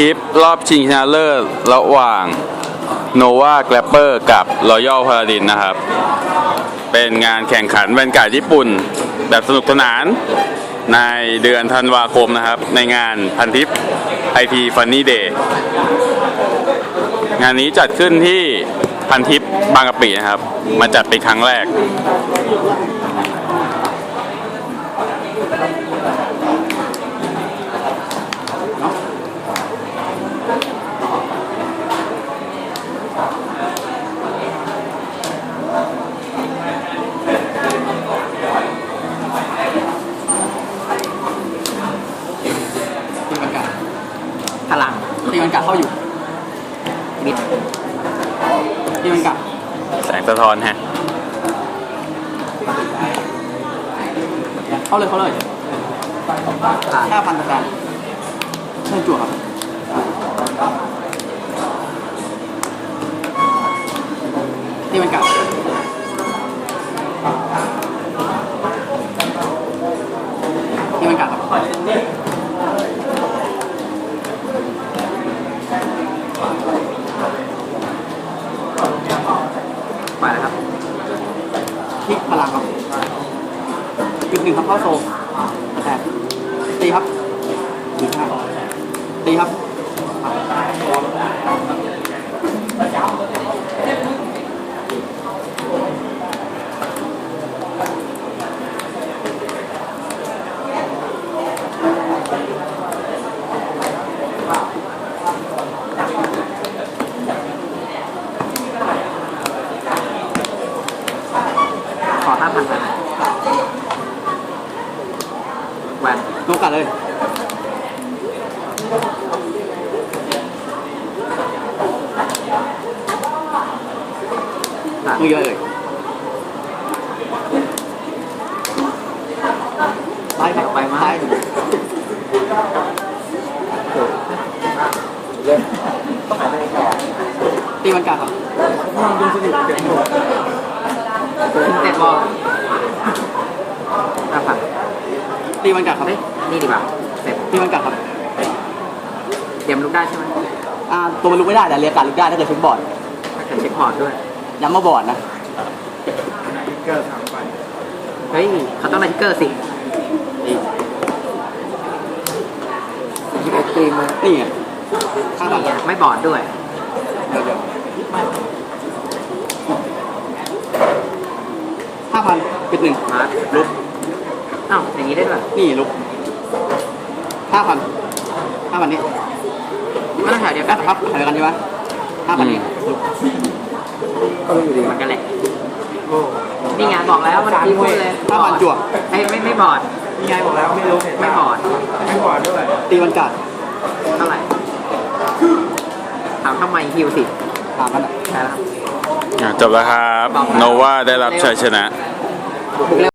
ทิประรอบชิงชนะเลิศระหว่างโนวาแกลปเปอร์กับรอยัลพาราดินนะครับ เป็นงานแข่งขันแวนการ์ดญี่ปุ่น แบบสนุกสนานในเดือนธันวาคมนะครับ ในงานพันทิปไอทีฟันนี่เดย์งานนี้จัดขึ้นที่พันทิปบางกะปินะครับ มาจัดเป็นครั้งแรก ตีมันกัด พลัง ตีมันกัดเข้าอยู่มิดตีมันกัดแสงสะท้อนฮะ เข้าเลยเข้าเลยผ่านห้าพันตะการเชิญจั่วครับตีมันกัดตีมันกัดครับไปแล้วครับ คลิกพลังครับจุดหนึ่งครับเข้าโซแต่ตีครับตีครับตีครับ ขอห้าพันพัน แหวนโนกัดเลยผ่านมือเยอะเลยไปครับไปมาตีมันกัดครับเต็มบอลห้าพัน ตีมันกัดครับเฮ้ยนี่ดีกว่าเสร็จตีมันกัดครับ เตรียมลุกได้ใช่ไหมอ่าตัวมันลุกไม่ได้แต่เรียกกัดลุกได้ถ้าเกิดเช็คบอร์ดถ้าเกิดเช็คพอร์ตด้วย ย้ำมาบอร์ดนะเฮ้ยเขาต้องได้ทิกเกอร์สิยิบเอ็กซ์ตรีมนี่ไงข้างหลังเนี่ยไม่บอร์ดด้วย เดี๋ยวเดี๋ยวห้าพันเป็นหนึ่งมาร์คลุก อ้าวอย่างนี้ได้ด้วยนี่ลุกห้าพันห้าพันนี้มันต้องแถวเดียวกักัดนครับเดียวกันใช่ไหมห้าพันนี้ลุกก็อยู่ดีเหมือนกันแหละนี่ไงบอกแล้วมันทีพูดเลยห้าพันจั่วไอ้ไม่ไม่บอร์ดนี่ไงบอกแล้วไม่รู้ไม่บอร์ดไม่บอร์ดด้วยตีมันกัดเท่าไหร่ถามทำไมฮิวสิถามกันอะใช่แล้วครับอะจบแล้วครับ โนวาได้รับชัยชนะบุกเร็ว